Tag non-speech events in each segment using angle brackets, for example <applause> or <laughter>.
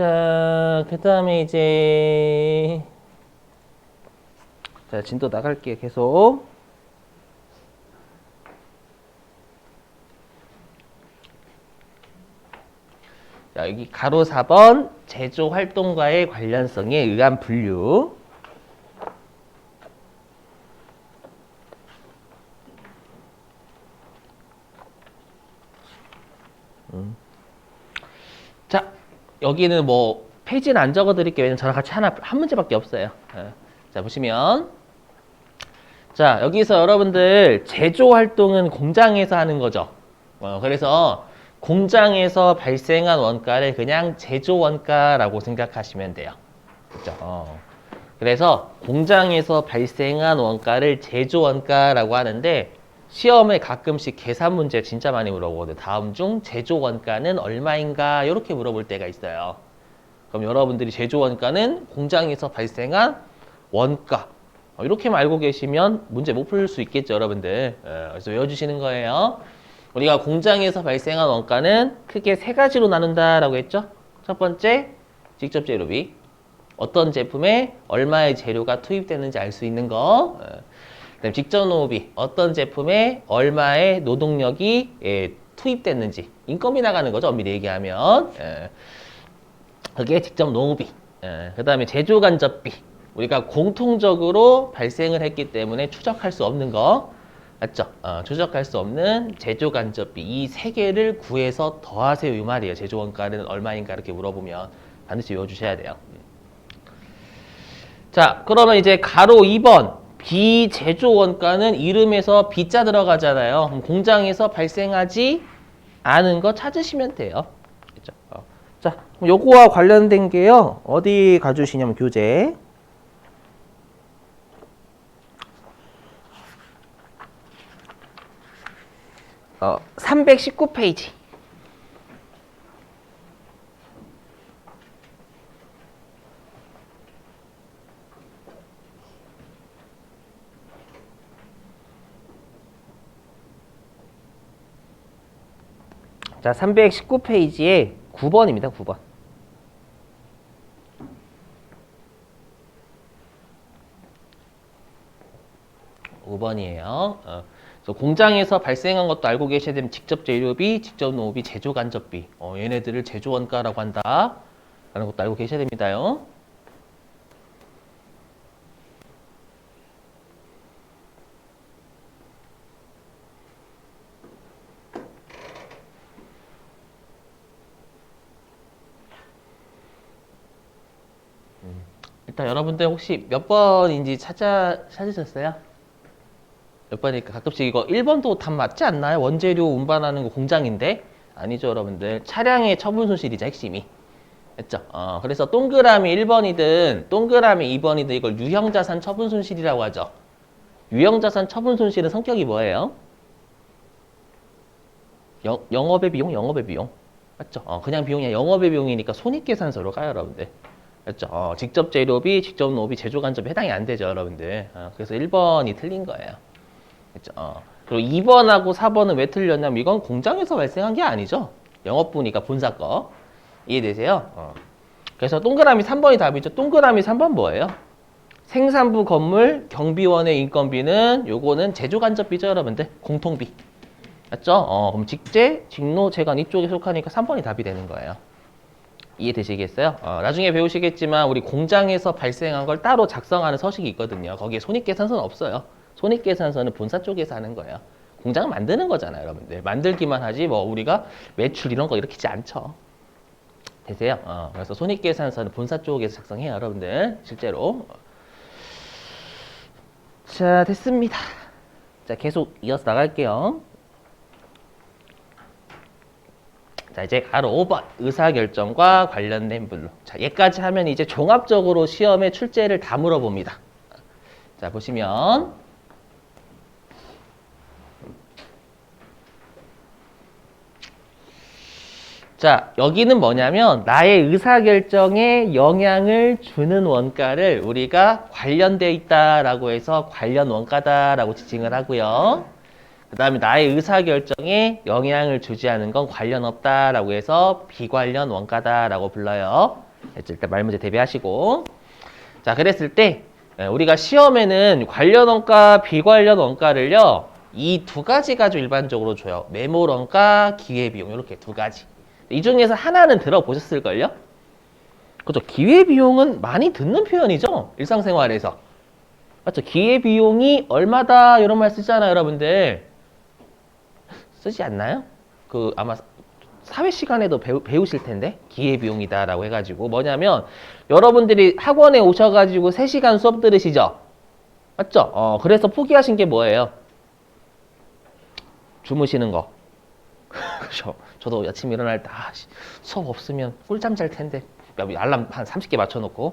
자, 그 다음에 이제 자, 진도 나갈게요. 계속. 자, 여기 가로 4번 제조 활동과의 관련성에 의한 분류. 음. 자, 여기는 뭐 페이지는 안 적어 드릴게요. 왜냐면 저랑 같이 하나 한 문제밖에 없어요. 예. 자, 보시면 자, 여기서 여러분들 제조 활동은 공장에서 하는 거죠. 어, 그래서 공장에서 발생한 원가를 그냥 제조 원가라고 생각하시면 돼요. 그죠? 어. 그래서 공장에서 발생한 원가를 제조 원가라고 하는데 시험에 가끔씩 계산 문제 진짜 많이 물어보거든요. 다음 중 제조 원가는 얼마인가 이렇게 물어볼 때가 있어요. 그럼 여러분들이 제조 원가는 공장에서 발생한 원가 어, 이렇게만 알고 계시면 문제 못 풀 수 있겠죠, 여러분들. 예, 그래서 외워주시는 거예요. 우리가 공장에서 발생한 원가는 크게 세 가지로 나눈다라고 했죠. 첫 번째, 직접 재료비. 어떤 제품에 얼마의 재료가 투입되는지 알 수 있는 거. 예. 그다음 직접 노무비. 어떤 제품에 얼마의 노동력이 예, 투입됐는지. 인건비 나가는 거죠, 엄밀히 얘기하면. 예. 그게 직접 노무비. 예. 그 다음에 제조 간접비. 우리가 공통적으로 발생을 했기 때문에 추적할 수 없는 거. 맞죠? 어, 추적할 수 없는 제조 간접비 이 세 개를 구해서 더하세요 이 말이에요. 제조 원가는 얼마인가 이렇게 물어보면 반드시 외워주셔야 돼요. 자, 그러면 이제 가로 2번 비제조 원가는 이름에서 비자 들어가잖아요. 공장에서 발생하지 않은 거 찾으시면 돼요. 그죠? 어. 자, 요거와 관련된 게요. 어디 가주시냐면 교재. 어, 319페이지. 자, 319페이지에 9번입니다. 9번. 5번이에요. 어. 그래서 공장에서 발생한 것도 알고 계셔야 되면 직접 재료비, 직접 노비, 제조 간접비. 어, 얘네들을 제조 원가라고 한다. 라는 것도 알고 계셔야 됩니다요. 음. 일단 여러분들 혹시 몇 번인지 찾아 찾으셨어요? 몇 번이니까 가끔씩 이거 1번도 답 맞지 않나요? 원재료 운반하는 거 공장인데? 아니죠, 여러분들. 차량의 처분 손실이죠, 핵심이. 됐죠? 어, 그래서 동그라미 1번이든 동그라미 2번이든 이걸 유형자산 처분 손실이라고 하죠. 유형자산 처분 손실은 성격이 뭐예요? 영, 영업의 비용, 영업의 비용. 맞죠? 어, 그냥 비용이 아니라 영업의 비용이니까 손익계산서로 가요, 여러분들. 맞죠? 어, 직접 재료비, 직접 노비, 제조 간접이 해당이 안 되죠, 여러분들. 어, 그래서 1번이 틀린 거예요. 그죠? 어. 그리고 2번하고 4번은 왜 틀렸냐면 이건 공장에서 발생한 게 아니죠. 영업부니까 본사 거. 이해되세요? 어. 그래서 동그라미 3번이 답이죠. 동그라미 3번 뭐예요? 생산부 건물 경비원의 인건비는 요거는 제조 간접비죠, 여러분들. 공통비. 맞죠? 어, 그럼 직제, 직노, 재간 이쪽에 속하니까 3번이 답이 되는 거예요. 이해되시겠어요? 어, 나중에 배우시겠지만 우리 공장에서 발생한 걸 따로 작성하는 서식이 있거든요. 거기에 손익계산서는 없어요. 손익계산서는 본사 쪽에서 하는 거예요. 공장을 만드는 거잖아요, 여러분들. 만들기만 하지 뭐 우리가 매출 이런 거 일으키지 않죠. 되세요? 어, 그래서 손익계산서는 본사 쪽에서 작성해요, 여러분들. 실제로. 자, 됐습니다. 자, 계속 이어서 나갈게요. 자, 이제 가로 5번. 의사결정과 관련된 분로. 자, 얘까지 하면 이제 종합적으로 시험에 출제를 다 물어봅니다. 자, 보시면. 자, 여기는 뭐냐면 나의 의사결정에 영향을 주는 원가를 우리가 관련돼 있다라고 해서 관련 원가다라고 지칭을 하고요. 그 다음에 나의 의사결정에 영향을 주지 않은 건 관련 없다라고 해서 비관련 원가다라고 불러요. 일단 말 문제 대비하시고. 자, 그랬을 때 예, 우리가 시험에는 관련 원가, 비관련 원가를요. 이 두 가지 가지고 일반적으로 줘요. 매몰 원가, 기회비용 이렇게 두 가지. 이 중에서 하나는 들어보셨을걸요? 그죠? 기회비용은 많이 듣는 표현이죠? 일상생활에서. 맞죠? 기회비용이 얼마다 이런 말 쓰잖아요, 여러분들. 쓰지 않나요? 그 아마 사회 시간에도 배우, 배우실 텐데 기회비용이다라고 해가지고 뭐냐면 여러분들이 학원에 오셔가지고 3시간 수업 들으시죠? 맞죠? 어, 그래서 포기하신 게 뭐예요? 주무시는 거. <laughs> 그죠? 저도 아침 일어날 때 아, 씨, 수업 없으면 꿀잠 잘 텐데 알람 한 30개 맞춰놓고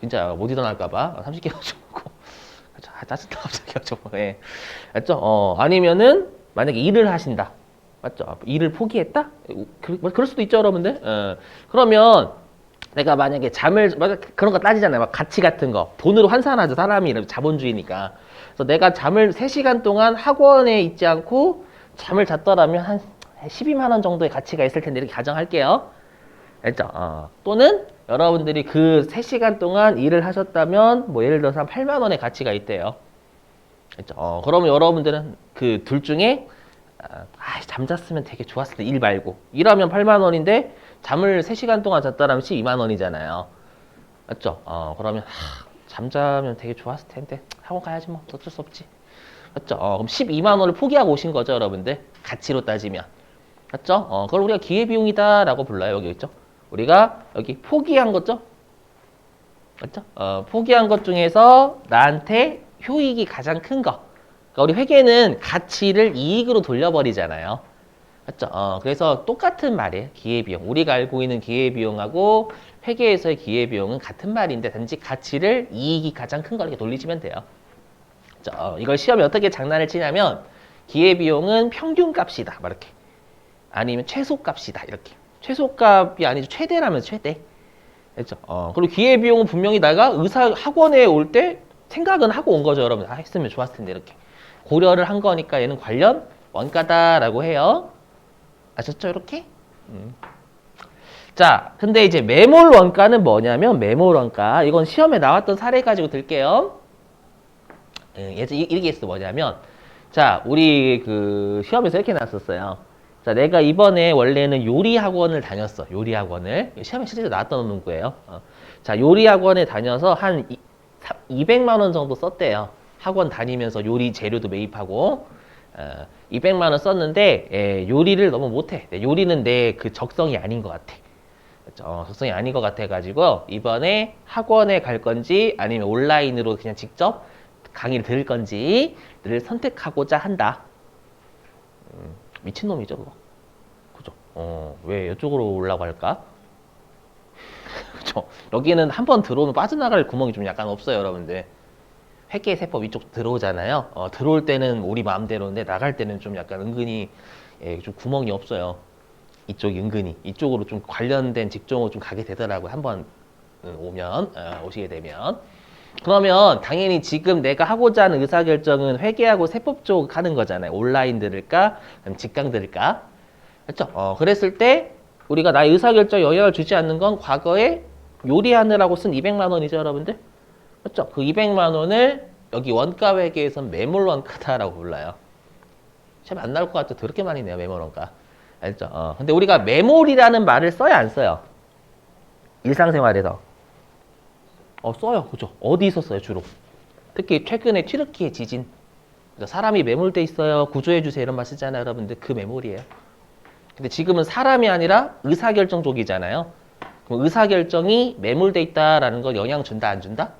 진짜 못 일어날까봐 30개 <laughs> 맞춰놓고? 아, 짜증나 갑자기 저거 <laughs> 예. 맞죠? 어, 아니면은 만약에 일을 하신다. 맞죠? 일을 포기했다? 그, 뭐 그럴 수도 있죠, 여러분들. 어, 그러면 내가 만약에 잠을 그런 거 따지잖아요. 막 가치 같은 거 돈으로 환산하죠. 사람이 자본주의니까. 그래서 내가 잠을 3시간 동안 학원에 있지 않고 잠을 잤더라면 한 12만 원 정도의 가치가 있을 텐데 이렇게 가정할게요. 알죠? 어. 또는 여러분들이 그 3시간 동안 일을 하셨다면 뭐 예를 들어서 한 8만 원의 가치가 있대요. 알죠? 어, 그러면 여러분들은 그 둘 중에 아, 아, 잠잤으면 되게 좋았을 때 일 말고 일하면 8만 원인데 잠을 3시간 동안 잤다라면 12만 원이잖아요. 맞죠? 어, 그러면 하, 잠자면 되게 좋았을 텐데 학원 가야지 뭐 어쩔 수 없지. 맞죠? 어, 그럼 12만 원을 포기하고 오신 거죠, 여러분들. 가치로 따지면. 맞죠? 어, 그걸 우리가 기회비용이다라고 불러요, 여기 있죠? 우리가 여기 포기한 거죠? 맞죠? 어, 포기한 것 중에서 나한테 효익이 가장 큰 거. 그러니까 우리 회계는 가치를 이익으로 돌려버리잖아요. 맞죠? 어, 그래서 똑같은 말이에요. 기회비용. 우리가 알고 있는 기회비용하고 회계에서의 기회비용은 같은 말인데 단지 가치를 이익이 가장 큰 거 이렇게 돌리시면 돼요. 자, 어, 이걸 시험에 어떻게 장난을 치냐면 기회비용은 평균값이다. 막 이렇게. 아니면 최소값이다. 이렇게. 최소값이 아니죠. 최대라면 최대. 그렇죠? 어, 그리고 기회비용은 분명히 내가 의사 학원에 올 때 생각은 하고 온 거죠, 여러분. 아, 했으면 좋았을 텐데 이렇게. 고려를 한 거니까 얘는 관련 원가다라고 해요. 아셨죠? 이렇게? 음. 자, 근데 이제 매몰 원가는 뭐냐면 매몰 원가. 이건 시험에 나왔던 사례 가지고 들게요. 예, 예전 이- 이렇게 했어 뭐냐면 자, 우리 그 시험에서 이렇게 나왔었어요. 자, 내가 이번에 원래는 요리 학원을 다녔어. 요리 학원을. 시험에 실제로 나왔던 문구예요. 어. 자, 요리 학원에 다녀서 한 이, 200만 원 정도 썼대요. 학원 다니면서 요리 재료도 매입하고 어, 200만 원 썼는데 예, 요리를 너무 못해. 네, 요리는 내 그 적성이 아닌 것 같아. 어, 적성이 아닌 것 같아가지고 이번에 학원에 갈 건지 아니면 온라인으로 그냥 직접 강의를 들을 건지를 선택하고자 한다. 음, 미친놈이죠, 그거. 그죠? 어, 왜 이쪽으로 할까? <laughs> 그죠? 여기는 한 번 들어오면 빠져나갈 구멍이 좀 약간 없어요, 여러분들. 회계 세법 이쪽 들어오잖아요. 어, 들어올 때는 우리 마음대로인데 나갈 때는 좀 약간 은근히 예, 좀 구멍이 없어요. 이쪽이 은근히 이쪽으로 좀 관련된 직종으로 좀 가게 되더라고요. 한번 오면 어, 오시게 되면 그러면 당연히 지금 내가 하고자 하는 의사결정은 회계하고 세법 쪽 하는 거잖아요. 온라인 들을까? 직강 들을까? 그렇죠? 어, 그랬을 때 우리가 나의 의사결정에 영향을 주지 않는 건 과거에 요리하느라고 쓴 200만 원이죠, 여러분들? 그렇죠? 그 200만 원을 여기 원가 회계에선 매몰 원가다라고 불러요. 시험 안 나올 것 같아. 더럽게 많이 내요, 매몰 원가. 알죠? 어, 근데 우리가 매몰이라는 말을 써야 안 써요? 일상생활에서. 어, 써요. 그죠? 어디서 써요, 주로? 특히 최근에 튀르키예 지진. 그죠? 사람이 매몰돼 있어요. 구조해주세요. 이런 말 쓰잖아요, 여러분들. 그 매몰이에요. 근데 지금은 사람이 아니라 의사결정 쪽이잖아요. 그럼 의사결정이 매몰돼 있다라는 걸 영향 준다, 안 준다?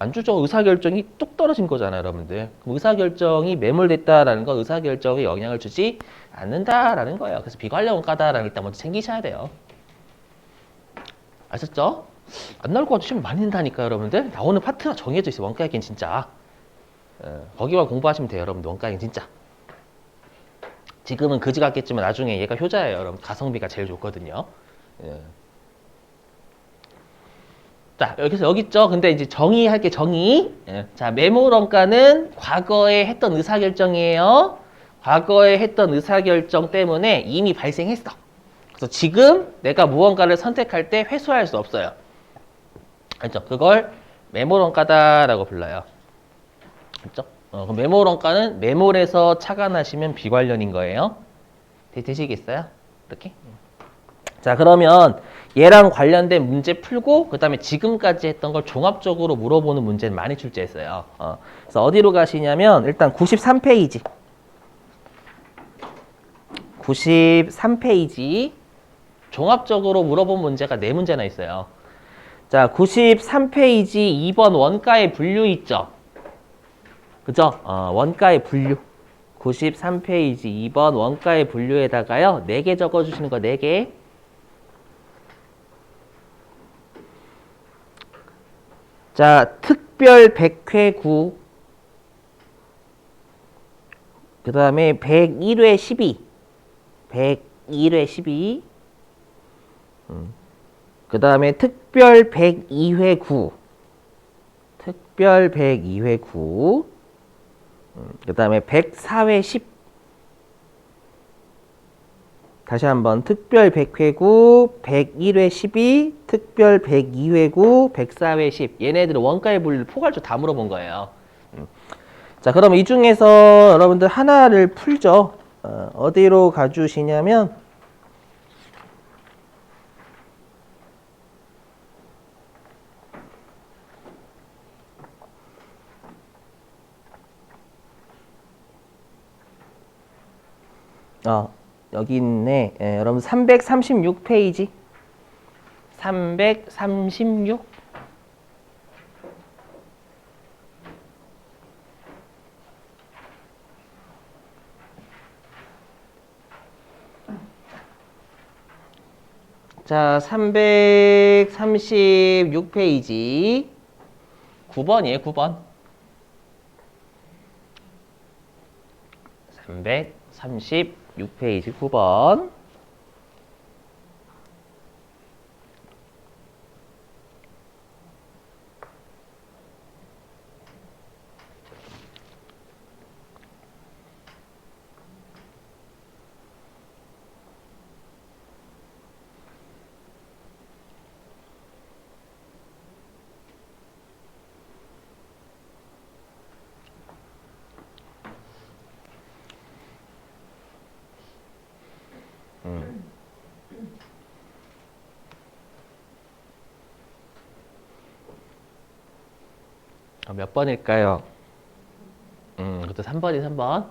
안 주죠. 의사결정이 뚝 떨어진 거잖아요, 여러분들. 그럼 의사결정이 매몰됐다라는 건 의사결정에 영향을 주지 않는다라는 거예요. 그래서 비관련 원가다라는 걸 일단 먼저 챙기셔야 돼요. 아셨죠? 안 나올 것 같아. 시험 많이 낸다니까, 여러분들. 나오는 파트가 정해져 있어요. 원가액은 진짜. 어, 거기만 공부하시면 돼요, 여러분들. 원가액은 진짜. 지금은 그지 같겠지만 나중에 얘가 효자예요, 여러분. 가성비가 제일 좋거든요. 예. 자, 여기서 여기 있죠. 근데 이제 정의할 게 정의. 예. 자, 원가는 과거에 했던 의사결정이에요. 과거에 했던 의사결정 때문에 이미 발생했어. 그래서 지금 내가 무언가를 선택할 때 회수할 수 없어요. 알죠? 그걸 메모원가다라고 불러요. 알죠? 어, 그럼 메모원가는 메모에서 착안하시면 비관련인 거예요. 되- 되시겠어요? 이렇게? 자, 그러면 얘랑 관련된 문제 풀고 그 다음에 지금까지 했던 걸 종합적으로 물어보는 문제는 많이 출제했어요. 어, 그래서 어디로 가시냐면 일단 93페이지. 93페이지. 종합적으로 물어본 문제가 네 문제나 있어요. 자, 93페이지 2번 원가의 분류 있죠? 그죠? 어, 원가의 분류. 93페이지 2번 원가의 분류에다가요. 4개 적어주시는 거 4개. 자, 특별 100회 9. 그 다음에 101회 12. 101회 12. 그 다음에 특별 102회 9. 특별 102회 9. 그 다음에 104회 10. 다시 한번 특별 100회 9, 101회 12, 특별 102회 9, 104회 10. 얘네들은 원가의 분류를 포괄적 다 물어본 거예요. 음. 자, 그럼 이 중에서 여러분들 하나를 풀죠. 어, 어디로 가주시냐면 어, 여기 있네. 예, 여러분 336페이지. 336. 자, 336페이지. 9번이에요, 9번. 336 페이지 9번. 몇 번일까요? 음, 그것도 3번이 3번.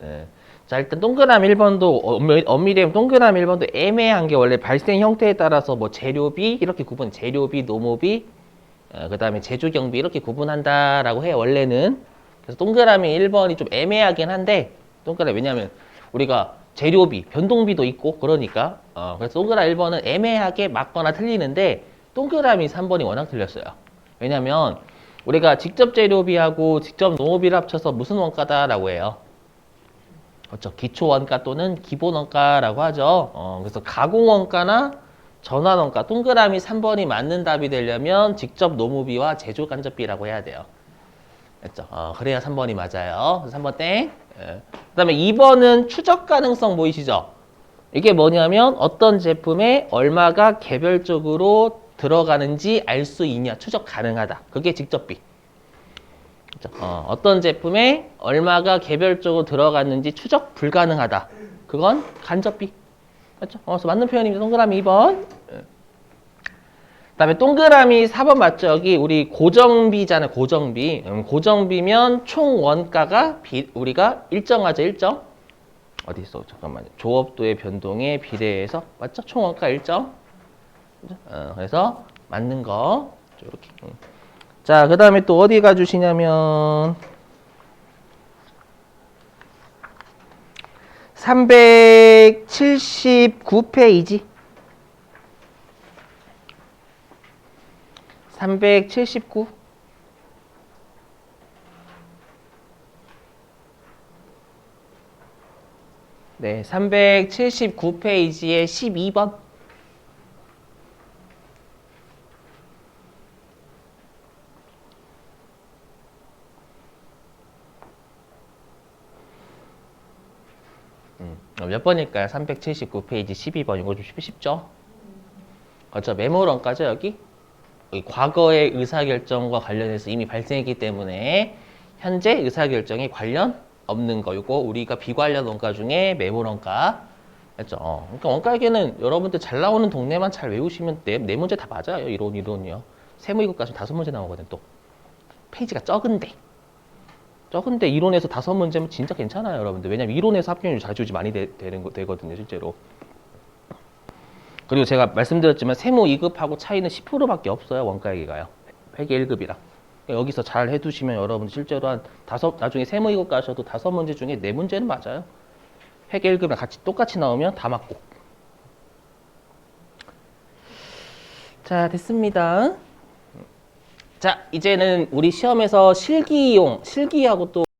네. 자, 일단 동그라미 1번도 엄밀- 엄밀히 동그라미 1번도 애매한 게 원래 발생 형태에 따라서 뭐 재료비 이렇게 구분, 재료비, 노모비, 어, 그 다음에 제조 경비 이렇게 구분한다라고 해요. 원래는. 그래서 동그라미 1번이 좀 애매하긴 한데 동그라미 왜냐면 우리가 재료비, 변동비도 있고 그러니까 어, 그래서 동그라미 1번은 애매하게 맞거나 틀리는데 동그라미 3번이 워낙 틀렸어요. 왜냐면 우리가 직접 재료비하고 직접 농업비를 합쳐서 무슨 원가다라고 해요? 그렇죠. 기초 원가 또는 기본 원가라고 하죠. 어, 그래서 가공 원가나 전환 원가 동그라미 3번이 맞는 답이 되려면 직접 노무비와 제조 간접비라고 해야 돼요. 됐죠? 어, 그래야 3번이 맞아요. 그래서 3번 땡. 예. 그 다음에 2번은 추적 가능성 보이시죠? 이게 뭐냐면 어떤 제품에 얼마가 개별적으로 들어가는지 알 수 있냐 추적 가능하다. 그게 직접비. 그죠? 어, 어떤 제품에 얼마가 개별적으로 들어갔는지 추적 불가능하다. 그건 간접비. 맞죠? 어, 그래서 맞는 표현입니다. 동그라미 2번. 예. 그다음에 동그라미 4번 맞죠? 여기 우리 고정비잖아요. 고정비. 음, 고정비면 총 원가가 비, 우리가 일정하죠. 일정. 어디 있어? 잠깐만요. 조업도의 변동에 비례해서 맞죠? 총 원가 일정. 어, 그래서 맞는 거 이렇게. 음. 자, 그 다음에 또 어디 가주시냐면 379페이지 379 네, 379페이지에 12번 어, 몇 번일까요? 379페이지 12번 이거 좀 쉽- 쉽죠? 그렇죠. 메모런까지 여기 과거의 의사결정과 관련해서 이미 발생했기 때문에 현재 의사결정에 관련 없는 거 이거 우리가 비관련 원가 중에 메모런가 했죠. 어, 그러니까 원가에게는 여러분들 잘 나오는 동네만 잘 외우시면 네, 네 문제 다 맞아요. 이론 이론이요. 세무 이것까지 다섯 문제 나오거든 또 페이지가 적은데 적은데 이론에서 다섯 문제면 진짜 괜찮아요, 여러분들. 왜냐면 이론에서 합격률 자주지 많이 되, 되는 거, 되거든요, 실제로. 그리고 제가 말씀드렸지만 세무 2급하고 차이는 10%밖에 없어요, 원가액이가요. 회계 1급이랑. 여기서 잘 해두시면 여러분 실제로 한 다섯 나중에 세무 2급 가셔도 다섯 문제 중에 네 문제는 맞아요. 회계 1급이랑 같이 똑같이 나오면 다 맞고. 자, 됐습니다. 자, 이제는 우리 시험에서 실기용, 실기하고 또